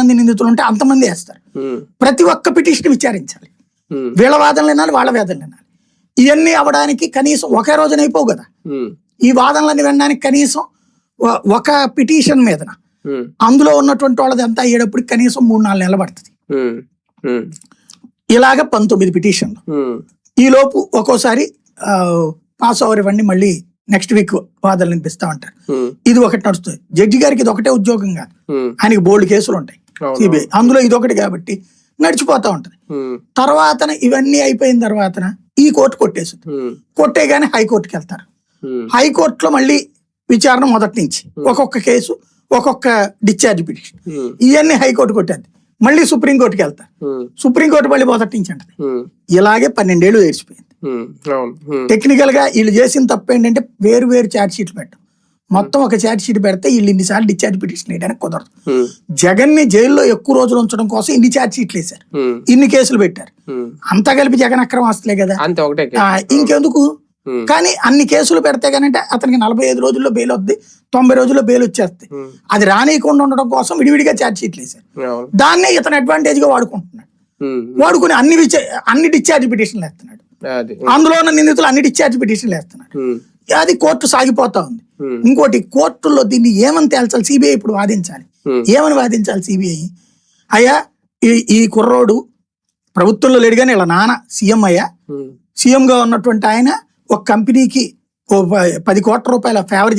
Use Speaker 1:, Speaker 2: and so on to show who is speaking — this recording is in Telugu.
Speaker 1: మంది నిందితులు ఉంటే అంతమంది వేస్తారు. ప్రతి ఒక్క పిటిషన్ విచారించాలి. వీళ్ళ వాదనలు వినాలి వాళ్ళ వాదనలు వినాలి. ఇవన్నీ అవ్వడానికి కనీసం ఒకే రోజున అయిపోవు కదా. ఈ వాదనలన్నీ వినడానికి కనీసం ఒక పిటిషన్ మీదన.
Speaker 2: ఉమ్,
Speaker 1: అందులో ఉన్నటువంటి వాళ్ళది అంతా అయ్యేటప్పుడు కనీసం మూడు నాలుగు నెలలు పడుతుంది. ఇలాగ పంతొమ్మిది పిటిషన్లు.
Speaker 2: ఉమ్,
Speaker 1: ఈ లోపు ఒక్కోసారి పాస్ ఓవర్ ఇవ్వండి మళ్ళీ నెక్స్ట్ వీక్ వాదనలు వినిపిస్తా ఉంటారు. ఇది ఒకటి నడుస్తుంది. జడ్జి గారికి ఇది ఒకటే ఉద్యోగం కాదు. ఆయనకి బోల్డ్ కేసులు ఉంటాయి. సిబిఐ అందులో ఇది ఒకటి కాబట్టి నడిచిపోతా ఉంటది. తర్వాతన ఇవన్నీ అయిపోయిన తర్వాతన ఈ కోర్టు కొట్టేస్తుంది
Speaker 2: ఉమ్,
Speaker 1: కొట్టేగానే హైకోర్టుకి వెళ్తారు. హైకోర్టులో మళ్ళీ విచారణ మొదటి నుంచి ఒక్కొక్క కేసు ఒక్కొక్క డిశ్చార్జ్ పిటిషన్. ఇవన్నీ హైకోర్టు కొట్టేది. మళ్ళీ సుప్రీంకోర్టుకి వెళ్తారు. సుప్రీంకోర్టు మళ్ళీ మొదటి నుంచి అంటది. ఇలాగే
Speaker 2: అవును. ఉమ్,
Speaker 1: టెక్నికల్గా వీళ్ళు చేసిన తప్పు ఏంటంటే వేరు వేరు ఛార్జ్ షీట్లు పెట్టడం. మొత్తం ఒక ఛార్జ్ షీట్ పెడితే వీళ్ళు ఇన్నిసార్లు డిశ్చార్జ్ పిటిషన్ వేయడానికి కుదరదు. జగన్ని జైల్లో ఎక్కువ రోజులు ఉంచడం కోసం ఇన్ని ఛార్జ్ షీట్లు వేశారు. ఇన్ని కేసులు పెట్టారు. అంతా కలిపి జగన్ అక్రమం వస్తలే కదా. ఇంకెందుకు? కానీ అన్ని కేసులు పెడితే కనంటే అతనికి నలభై ఐదు రోజుల్లో బెయిల్ వద్ది తొంభై రోజుల్లో బెయిల్ వచ్చేస్తుంది
Speaker 2: ఉమ్,
Speaker 1: అది రానియకుండా ఉండడం కోసం విడివిడిగా ఛార్జ్ షీట్లు వేశారు. దాన్నే ఇతను అడ్వాంటేజ్గా వాడుకుంటున్నాడు. వాడుకుని అన్ని అన్ని డిశ్చార్జ్ పిటిషన్లు వేస్తున్నాడు.
Speaker 2: అది.
Speaker 1: అందులో ఉన్న నిందితులు అన్ని డిశ్చార్జ్ పిటిషన్లు వేస్తున్నాడు. అది కోర్టు సాగిపోతా ఉంది. ఇంకోటి కోర్టుల్లో దీన్ని ఏమని తేల్చాలి? సిబిఐ ఇప్పుడు వాదించాలి. ఏమని వాదించాలి సిబిఐ? అయ్యా ఈ ఈ కుర్రోడు ప్రభుత్వంలో లేడు కానీ ఇలా నాన్న సీఎం అయ్యా.
Speaker 2: ఉమ్,
Speaker 1: సీఎం గా ఉన్నటువంటి ఆయన ఒక కంపెనీకి పది కోట్ల రూపాయల ఫేవర్